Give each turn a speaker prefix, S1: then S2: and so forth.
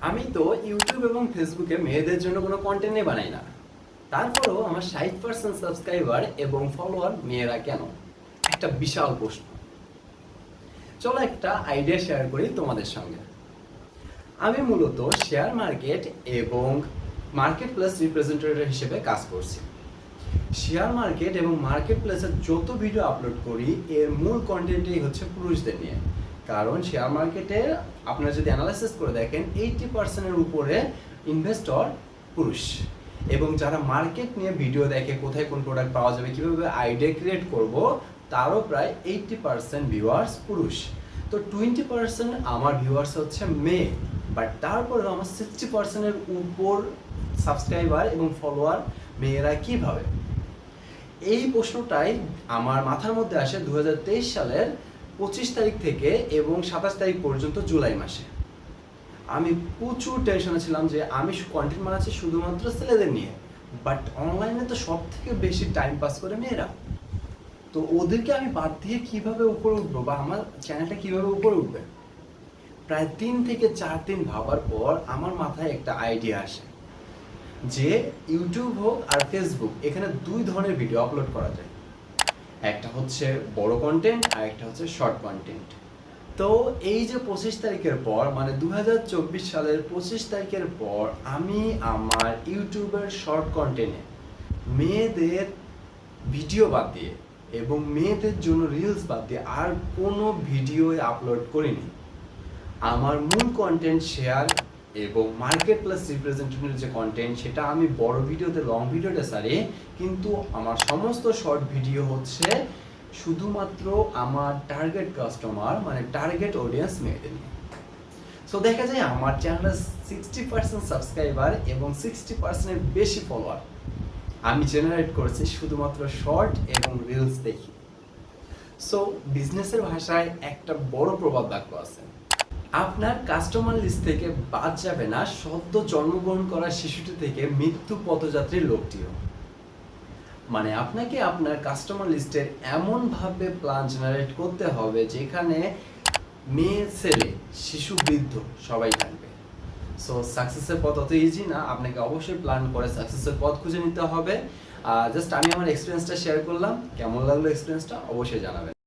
S1: আমি তো ইউটিউব এবং ফেসবুকে মেয়েদের জন্য কোনো কন্টেন্টই বানাই না। তারপরেও আমার ষাট পার্সেন্ট সাবস্ক্রাইবার এবং ফলোয়ার মেয়েরা কেন? একটা বিশাল প্রশ্ন। চলো একটা আইডিয়া শেয়ার করি তোমাদের সঙ্গে। আমি মূলত শেয়ার মার্কেট এবং মার্কেট প্লেস রিপ্রেজেন্টেটিভ হিসেবে কাজ করছি। শেয়ার মার্কেট এবং মার্কেট প্লেসের যত ভিডিও আপলোড করি, এর মূল কন্টেন্টই হচ্ছে পুরুষদের নিয়ে। কারণ শেয়ার মার্কেটে আপনারা যদি অ্যানালাইসিস করে দেখেন এইটি পার্সেন্টের উপরে ইনভেস্টর পুরুষ। এবং যারা মার্কেট নিয়ে ভিডিও দেখে কোথায় কোন প্রোডাক্ট পাওয়া যাবে, কীভাবে আইডিয়া ক্রিয়েট করব, তারও প্রায় এইটটি পার্সেন্ট ভিউয়ার্স পুরুষ। তো টোয়েন্টি পার্সেন্ট আমার ভিউয়ার্স হচ্ছে মেয়ে বাট তারপরেও আমার সিক্সটি পার্সেন্টের উপর সাবস্ক্রাইবার এবং ফলোয়ার মেয়েরা কীভাবে? এই প্রশ্নটাই আমার মাথার মধ্যে আসে দু হাজার তেইশ সালের পঁচিশ তারিখ থেকে এবং সাতাশ তারিখ পর্যন্ত জুলাই মাসে। আমি প্রচুর টেনশনে ছিলাম যে আমি কন্টেন্ট বানাচ্ছি শুধুমাত্র ছেলেদের নিয়ে বাট অনলাইনে তো সব থেকে বেশি টাইম পাস করে মেয়েরা। তো ওদেরকে আমি বাদ দিয়ে কীভাবে উপরে উঠবো বা আমার চ্যানেলটা কীভাবে উপরে উঠবে? প্রায় তিন থেকে চার দিন ভাবার পর আমার মাথায় একটা আইডিয়া আসে যে ইউটিউব হোক আর ফেসবুক এখানে দুই ধরনের ভিডিও আপলোড করা যায়। একটা হচ্ছে বড় কন্টেন্ট আর একটা হচ্ছে শর্ট কন্টেন্ট তো এই যে পঁচিশ তারিখের পর মানে দু হাজার চব্বিশ সালের পঁচিশ তারিখের পর আমি আমার ইউটিউবের শর্ট কন্টেন্টে মেয়েদের ভিডিও বাদ দিয়ে এবং মেয়েদের জন্য রিলস বাদ দিয়ে আর কোনো ভিডিও আপলোড করিনি। আমার মূল কন্টেন্ট শেয়ার এবং মার্কেট প্লাস রিপ্রেজেন্টেটিভ যে কন্টেন্ট সেটা আমি বড় ভিডিওতে লং ভিডিওতে সারি, কিন্তু আমার সমস্ত শর্ট ভিডিও হচ্ছে শুধুমাত্র আমার টার্গেট কাস্টমার মানে টার্গেট অডিয়েন্স মেয়েদের নিয়ে। সো দেখা যায় আমার চ্যানেলে সিক্সটি পার্সেন্ট সাবস্ক্রাইবার এবং সিক্সটি পার্সেন্টের বেশি ফলোয়ার আমি জেনারেট করেছি শুধুমাত্র শর্ট এবং রিলস দেখি। সো বিজনেসের ভাষায় একটা বড় প্রভাব বাক্য আছে। আপনার কাস্টমার লিস্ট থেকে বাদ যাবে না, সদ্য জন্মগ্রহণ করা শিশুটি থেকে মৃত্যু পথযাত্রীর লোকটিও। মানে আপনাকে আপনার কাস্টমার লিস্টের এমনভাবে প্ল্যান জেনারেট করতে হবে যেখানে মেয়ে, ছেলে, শিশু, বৃদ্ধ সবাই থাকবে। সো সাকসেসের পথ অত ইজি না, আপনাকে অবশ্যই প্ল্যান করে সাকসেসের পথ খুঁজে নিতে হবে। জাস্ট আমি আমার এক্সপিরিয়েন্সটা শেয়ার করলাম, কেমন লাগল এক্সপিরিয়েন্সটা অবশ্যই জানাবেন।